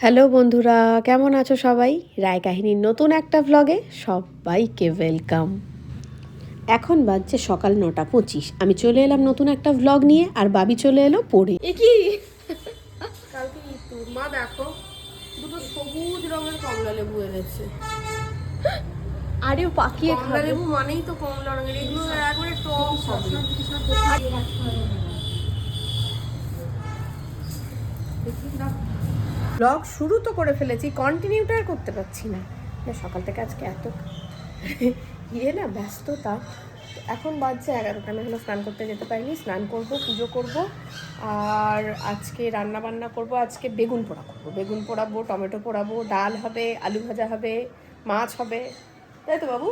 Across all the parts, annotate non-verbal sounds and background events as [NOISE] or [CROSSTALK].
Hello বন্ধুরা কেমন আছো সবাই? রায় কাহিনীর নতুন একটা ভ্লগে সবাইকে ওয়েলকাম এখন বাজছে সকাল নটা পঁচিশ। আমি চলে এলাম নতুন একটা ভ্লগ নিয়ে আর বাবি চলে এলো পড়ে। কি? কালকে মা দেখো দুটো সবুজ রঙের কমলা লেবু এনেছে। আরে পাকিয়ে কমলা লেবু মানেই তো কমলা রঙের এগুলো একবারে টক হবে। ব্লগ শুরু তো করে ফেলেছি কন্টিনিউটা আর করতে পারছি না। সকাল থেকে আজকে এত ইয়ে না ব্যস্ততা। এখন বাজছে এগারোটা আমি এখনও স্নান করতে যেতে পারিনি। স্নান করব পুজো করব আর আজকে রান্না বান্না করব আজকে বেগুন পোড়া করব। বেগুন পোড়াবো টমেটো পোড়াবো ডাল হবে আলু ভাজা হবে মাছ হবে। তাই তো বাবু?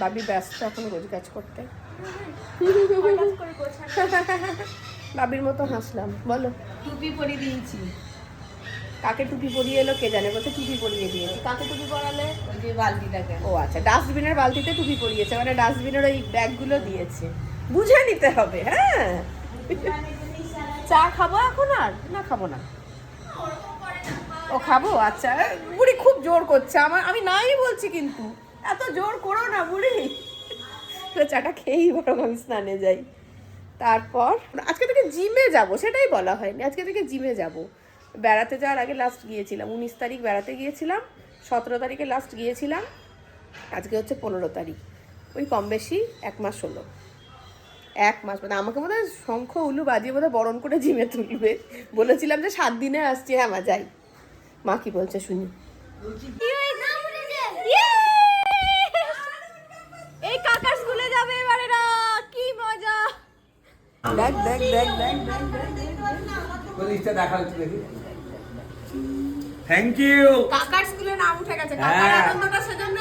বাবি ব্যস্ত এখন রোজ কাজ করতে। বাবির মতো হাসলাম বলো। টুপি পরিয়ে দিয়েছি। কাকে টুপি পরিয়ে এলো কে জানে বলছে টুপি পরিয়ে দিয়েছে। কাকে টুপি পরালে? ওই যে বালতিটাকে। ও আচ্ছা ডাস্টবিনের বালতিতে টুপি পরিয়েছে মানে ডাস্টবিনের ওই ব্যাগগুলো দিয়েছে। বুঝে নিতে হবে হ্যাঁ। চা খাব এখন আর? না খাব না। ও খাব? আচ্ছা বুড়ি খুব জোর করছে আমার আমি নাই বলছি কিন্তু। এত জোর করো না বুড়ি। তো চাটা খেয়েই বরং আমি স্নানে যাই। তারপর আজকে থেকে জিমে যাব সেটাই বলা হয়নি আজকে থেকে জিমে যাব। বেড়াতে যাওয়ার আগে লাস্ট গিয়েছিলাম। উনিশ তারিখ বেড়াতে গিয়েছিলাম সতেরো তারিখে লাস্ট গিয়েছিলাম। আজকে হচ্ছে পনেরো তারিখ। ওই কম বেশি এক মাস হলো। এক মাস মানে আমাকে বোধ হয় শঙ্খ উলু বাজিয়ে বোধহয় বরণ করে জিমে তুলবে। বলেছিলাম যে সাত দিনে আসছি হ্যাঁ মা যাই। মা কি বলছে শুনি। এই কাকার স্কুলে যাবে এবারে কি মজা। দেখ দেখ দেখ দেখ দেখ জিনিসটা দেখা। হচ্ছে দেখি। থ্যাংক ইউ কাকার স্কুলে নাম উঠে গেছে। কাকার হ্যাঁ। আনন্দটা সেজন্য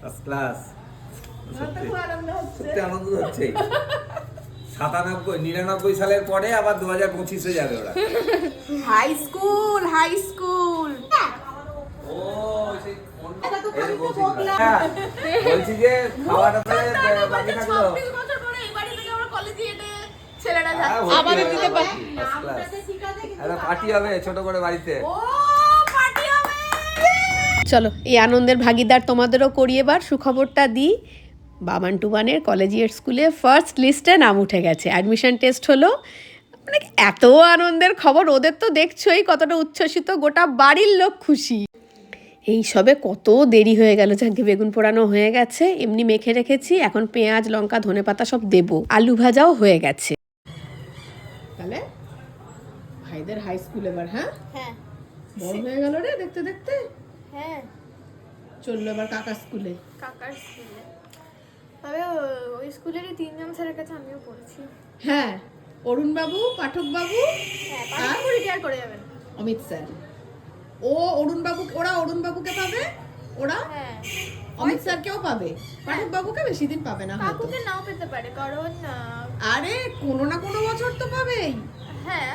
ফার্স্ট ক্লাস সত্যি আনন্দ হচ্ছে। সাতানব্বই নিরানব্বই সালের পরে আবার দু হাজার পঁচিশে যাবে ওরা। হাই স্কুল হাই স্কুল ও সেই। হ্যাঁ, বলছি যে খাওয়াটা বাকি থাকল চব্বিশ বছর পরে এই বাড়ি থেকে আমরা কলেজে হেঁটে ছেলেরা হ্যাঁ, যাচ্ছে। আমাদের দিতে যাবে। একটা পার্টি হবে ছোট করে বাড়িতে। ও পার্টি হবে! চলো এই আনন্দের ভাগিদার তোমাদেরও করি এবার সুখবরটা দিই। বাবান টুবানের কলেজিয়েট স্কুলে ফার্স্ট লিস্টে নাম উঠে গেছে। অ্যাডমিশন টেস্ট হলো। মানে এত আনন্দের খবর? ওদের তো দেখছোই কতটা উচ্ছ্বসিত গোটা বাড়ির লোক খুশি। এই সবে কত দেরি হয়ে গেল যাকে বেগুন পোড়ানো হয়ে গেছে। এমনি মেখে রেখেছি এখন পেঁয়াজ লঙ্কা ধনে পাতা সব দেবো। আলু ভাজাও হয়ে গেছে। ভাইদের হাই স্কুল এবার হ্যাঁ? হ্যাঁ। বড় হয়ে গেল রে দেখতে দেখতে? হ্যাঁ। চলল এবার কাকার স্কুলে কাকার স্কুলে তবে ওই স্কুলেরই তিনজন স্যারের কাছে আমিও পড়েছি। হ্যাঁ অরুণ বাবু পাঠক বাবু হ্যাঁ পাঠক রিটায়ার করে যাবেন। অমিত স্যার ও অরুণ বাবু ওরা অরুণ বাবুকে পাবে? ওরা? হ্যাঁ। অমিত স্যারকেও পাবে? পাঠক বাবুকে বেশি দিন পাবে না কাকুকে নাও পেতে পারে কারণ আরে কোনো না কোনো বছর তো পাবেই। হ্যাঁ।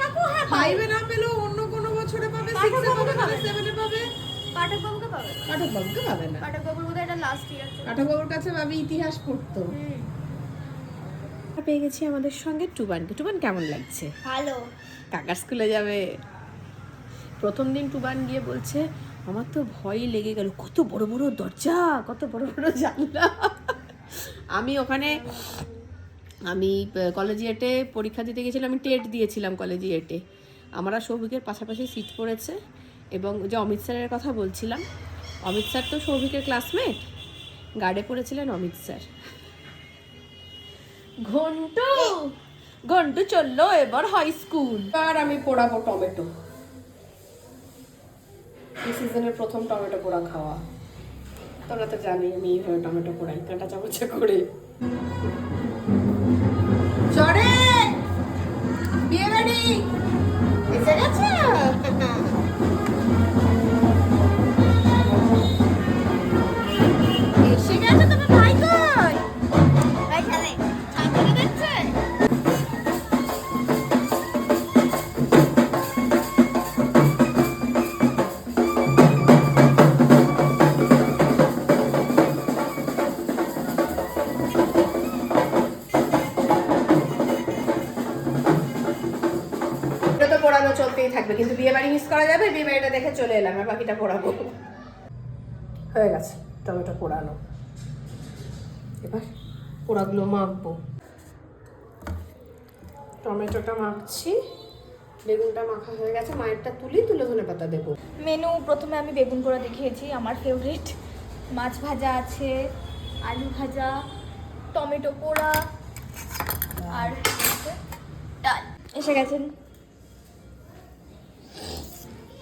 কাকু হ্যাঁ ফাইভে না পেলেও অন্য কোনো বছরে পাবে সিক্সে পাবে পাবে। সেভেনে পাবে পাঠক বাবুকে পাবে। পাঠক বাবুকে পাবে না। পাঠক বাবুর বোধহয় এটা লাস্ট ইয়ার পাঠক বাবুর কাছে ভাবি ইতিহাস পড়তো। পেয়ে গেছি আমাদের সঙ্গে টুবানকে। টুবান কেমন লাগছে? ভালো। কাকার স্কুলে যাবে। প্রথম দিন টুবান গিয়ে বলছে আমার তো ভয় লেগে গেল। কত বড় বড় দরজা কত বড় বড় জানলা। আমি ওখানে আমি কলেজিয়েটে পরীক্ষা দিতে গেছিলাম আমি টেট দিয়েছিলাম কলেজিয়েটে আমার আর সৌভিকের পাশাপাশি সিট পড়েছে এবং যে অমিত স্যারের কথা বলছিলাম, অমিত স্যার তো সৌভিকের ক্লাসমেট গার্ডে পড়েছিলেন অমিত স্যার ঘন্টু! ঘন্টু চলল এবার হাই স্কুল আর আমি পোড়াবো টমেটো। এই সিজনের প্রথম টমেটো পোড়া খাওয়া। তোরা তো জানি আমি এইভাবে টমেটো পোড়াই। কাঁটা চামচে করে। বিয়ে বাড়ি এসে গেছে এসে থাকবে, কিন্তু বিয়ে বাড়ি মিস করা যাবে? বিয়ে বাড়িটা দেখে চলে এলাম, আর বাকিটা পড়াবো। হয়ে গেছে টমেটো পোড়ানো। এবার পোড়াগুলো মাখবো। টমেটোটা মাখছি, বেগুনটা মাখা হয়ে গেছে, মায়েরটা তুলি, তুলে ধনে পাতা দেবো। মেনু, প্রথমে আমি বেগুন পোড়া দেখিয়েছি, আমার ফেভারিট মাছ ভাজা আছে, আলু ভাজা, টমেটো পোড়া, আর এসে গেছেন।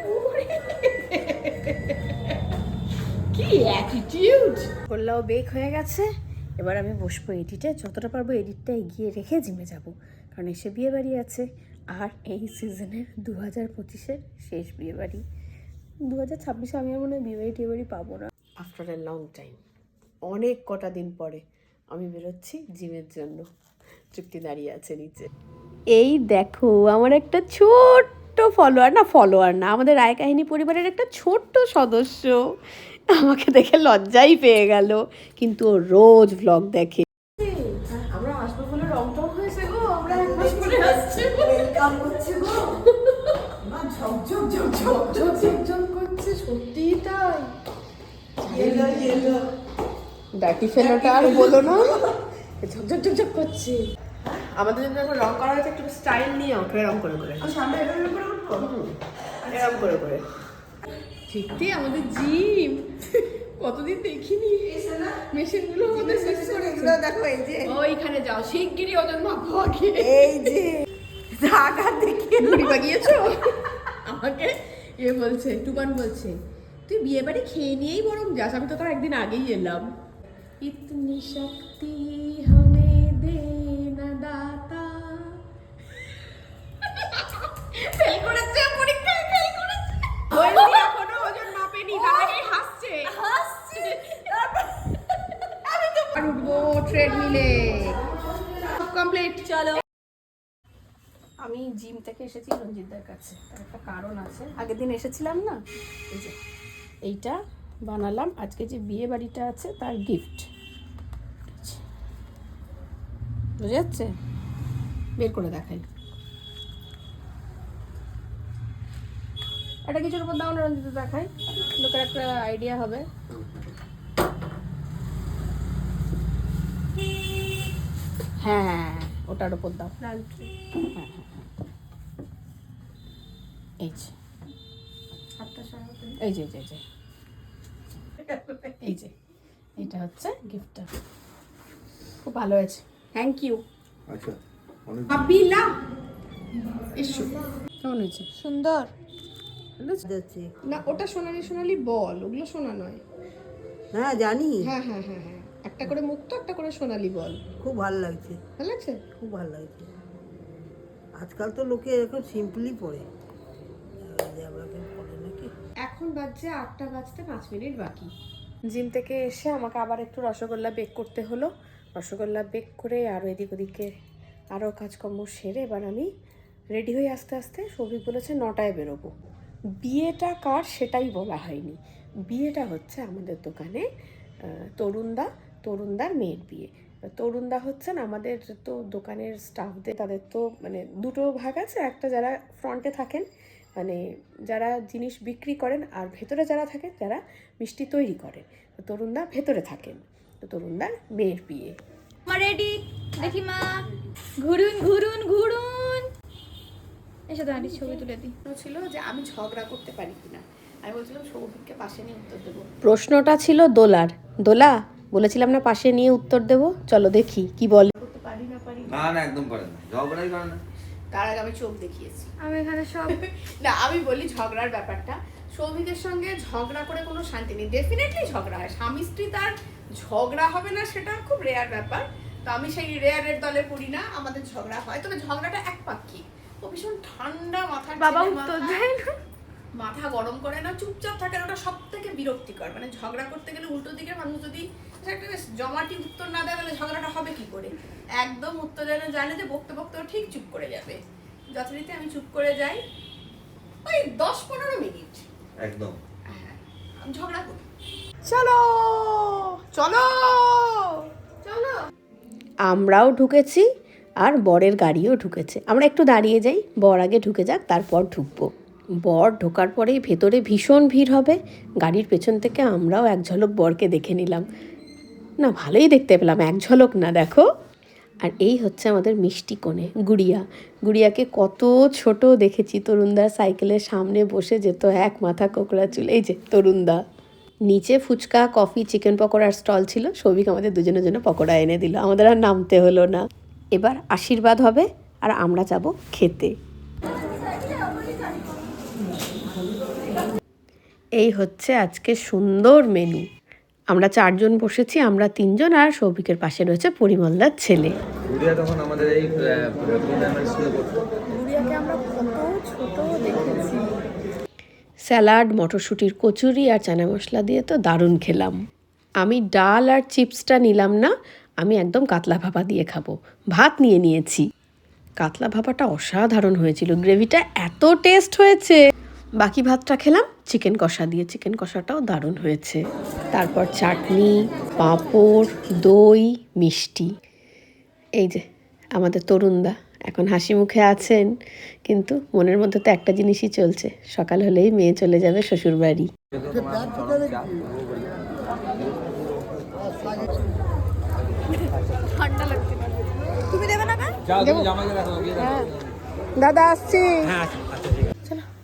[LAUGHS] কি অ্যাটিটিউড গোল্লাও বেক হয়ে গেছে। এবার আমি বসবো এডিটে যতটা পারব এডিটটা এগিয়ে রেখে জিমে যাব। কারণ এসে বিয়ে বাড়ি আছে। আর এই সিজনের দু হাজার পঁচিশের শেষ বিয়ে বাড়ি দু হাজার ছাব্বিশে আমি আর মনে হয় বিয়ে বাড়ি টিয়ে বাড়ি পাবো না। আফটার এ লং টাইম অনেক কটা দিন পরে আমি বেরোচ্ছি জিমের জন্য। চুক্তি দাঁড়িয়ে আছে নিচে। এই দেখো আমার একটা ছোট্ট ফলোয়ার না ফলোয়ার না। আমাদের রায় কাহিনী পরিবারের একটা ছোট্ট সদস্য আমাকে দেখে লজ্জাই পেয়ে গেল। কিন্তু ও রোজ ভ্লগ দেখে। আমরা আসব বলে রং টং হয়েছে গো আমরা এক মাস পরে আসছি। ওয়েলকাম করছি গো। মা ঝকঝক ঝকঝক ঝকঝক করছে সত্যিই তাই। ডাটি ফেলোটা আর বলো না। [LAUGHS] ঝকঝক ঝকঝক করছে। আমাদের জন্য এখন রং করা হয়েছে একটু স্টাইল নিয়ে ওঠে এরম করে করে। সামনে এরম করে উঠবো করে করে। সত্যি আমাদের জিম? কতদিন দেখিনি। মেশিনগুলো আমাদের শেষ করে দেখো এই যে। ওইখানে যাও। শিগগিরই ওজন মাপো আগে। এই যে। দেখে আমাকে এ বলছে টুকান বলছে তুই বিয়ে বাড়ি খেয়ে নিয়েই বরং যাস। আমি তো তোর একদিন আগেই এলাম। ইতনি শক্তি আমি আর উঠবো ট্রেডমিলে কমপ্লিট চলো। আমি জিম থেকে এসেছি রঞ্জিতদার কাছে। তার একটা কারণ আছে। আগের দিন এসেছিলাম না? এই যে, এইটা বানালাম। আজকে যে বিয়ে বাড়িটা আছে, তার গিফট বুঝে যাচ্ছে? বের করে দেখাই। এটা কিছুর উপর দাও না রঞ্জিত, দেখাই। লোকের একটা আইডিয়া হবে। হ্যাঁ হ্যাঁ হ্যাঁ, ওটার উপর দাও। হ্যাঁ হ্যাঁ হ্যাঁ এই যে। এই যে এই যে এই যে। এটা হচ্ছে গিফটটা খুব ভালো হয়েছে। থ্যাংক ইউ আচ্ছা আবিলা এসো। কেমন হয়েছে? সুন্দর। না ওটা সোনালি সোনালি বল। ওগুলো সোনা নয়। হ্যাঁ জানি। হ্যাঁ হ্যাঁ হ্যাঁ হ্যাঁ। একটা করে মুক্ত একটা করে সোনালি বল। খুব ভালো লাগছে। ভালো লাগছে? খুব ভালো লাগছে। আজকাল তো লোকে এখন সিম্পলি পড়ে। এখন বাজছে আটটা বাজতে পাঁচ মিনিট বাকি। জিম থেকে এসে আমাকে আবার একটু রসগোল্লা বেক করতে হলো। রসগোল্লা বেক করে আরও এদিক ওদিকে আরও কাজকর্ম সেরে এবার আমি রেডি হয়ে আস্তে আস্তে সৌভিক বলেছে নটায় বেরোবো। বিয়েটা কার সেটাই বলা হয়নি। বিয়েটা হচ্ছে আমাদের দোকানে তরুণদা তরুণদার মেয়ের বিয়ে। তরুণদা হচ্ছেন আমাদের তো দোকানের স্টাফদের তাদের তো মানে দুটো ভাগ আছে একটা যারা ফ্রন্টে থাকেন মানে যারা জিনিস বিক্রি করেন আর ভেতরে যারা থাকেন যারা মিষ্টি তৈরি করেন। তো তরুণদা ভেতরে থাকেন তো তরুণদার মেয়ের বিয়ে। রেডি দেখি মা। ঘুরুন ঘুরুন ঘুরুন। এসে দাঁড়িয়ে ছবি তুলে দিই। ছিল যে আমি ঝগড়া করতে পারি কিনা? আমি বলছিলাম সৌভিককে পাশে নিয়ে উত্তর দেবো। প্রশ্নটা ছিল দোলার। দোলা বলেছিলাম না পাশে নিয়ে উত্তর দেবো। চলো দেখি কি বলে। না না না একদম পারে না। ঝগড়াই করে না। তার আগে আমি চোখ দেখিয়েছি। আমি এখানে সব [LAUGHS] না আমি বলি ঝগড়ার ব্যাপারটা। সৌভিকের সঙ্গে ঝগড়া করে কোনো শান্তি নেই। ডেফিনেটলি ঝগড়া হয়। স্বামী স্ত্রী তার ঝগড়া হবে না সেটা খুব রেয়ার ব্যাপার। তো আমি সেই রেয়ারের দলে পড়ি না আমাদের ঝগড়া হয়। তবে ঝগড়াটা এক পাক্ষিক ও ভীষণ ঠান্ডা বাবা উত্তর মাথা- দেয় না। মাথা গরম করে না চুপচাপ থাকে ওটা সব থেকে বিরক্তিকর। মানে ঝগড়া করতে গেলে উল্টো দিকের মানুষ যদি একটা বেশ জমাটি উত্তর না দেয় তাহলে ঝগড়াটা হবে কি করে? একদম উত্তর যেন জানে যে বকতে বকতে ঠিক চুপ করে যাবে। যথারীতি আমি চুপ করে যাই। ওই দশ পনেরো মিনিট। একদম। হ্যাঁ, ঝগড়া করি। চলো! চলো! চলো। আমরাও ঢুকেছি আর বরের গাড়িও ঢুকেছে। আমরা একটু দাঁড়িয়ে যাই বর আগে ঢুকে যাক তারপর ঢুকবো। বর ঢোকার পরেই ভেতরে ভীষণ ভিড় হবে। গাড়ির পেছন থেকে আমরাও এক ঝলক বরকে দেখে নিলাম। না, ভালোই দেখতে পেলাম, এক ঝলক না, দেখো। আর এই হচ্ছে আমাদের মিষ্টি কোণে, গুড়িয়া। গুড়িয়াকে কত ছোট দেখেছি, তরুণদা সাইকেলের সামনে বসে যেত, এক মাথা কোকড়া চুল, এই যে, তরুণদা। নিচে ফুচকা, কফি, চিকেন পকোড়ার স্টল ছিল, সৌভিক আমাদের দুজনের জন্য পকোড়া এনে দিল, আমাদের আর নামতে হলো না। এবার আশীর্বাদ হবে, আর আমরা যাব খেতে। এই হচ্ছে আজকে সুন্দর মেনু আমরা চারজন বসেছি আমরা তিনজন আর সৌভিকের পাশে রয়েছে পরিমলদার ছেলে। তখন আমাদের এই প্রাইমারি স্কুলে পড়তো গুড়িয়াকে আমরা কত ছোট দেখেছি। স্যালাড মটরশুঁটির কচুরি আর চানা মশলা দিয়ে তো দারুণ খেলাম। আমি ডাল আর চিপসটা নিলাম না আমি একদম কাতলা ভাপা দিয়ে খাব। ভাত নিয়ে নিয়েছি। কাতলা ভাপাটা অসাধারণ হয়েছিল। গ্রেভিটা এত টেস্ট হয়েছে। বাকি ভাতটা খেলাম চিকেন কষা দিয়ে। চিকেন কষাটাও দারুণ হয়েছে। তারপর চাটনি পাঁপড় দই মিষ্টি। এই যে আমাদের তরুণদা এখন হাসি মুখে আছেন কিন্তু মনের মধ্যে তো একটা জিনিসই চলছে সকাল হলেই মেয়ে চলে যাবে দেবে না কেন দাদা আসছি।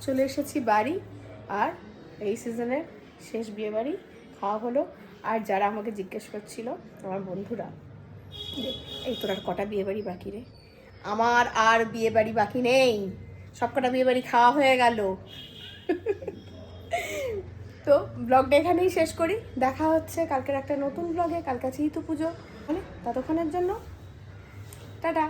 চলো এসেছি বাড়ি আর এই সিজনের শেষ বিয়ে বাড়ি খাওয়া হলো। আর যারা আমাকে জিজ্ঞেস করছিল, আমার বন্ধুরা এই তোর আর কটা বিয়ে বাড়ি বাকি রে? আমার আর বিয়ে বাড়ি বাকি নেই। সব কটা বিয়ে বাড়ি খাওয়া হয়ে গেল। তো ব্লগটা এখানেই শেষ করি। দেখা হচ্ছে কালকের একটা নতুন ব্লগে কাল কাছেই তো পুজো মানে ততক্ষণের জন্য। টাটা।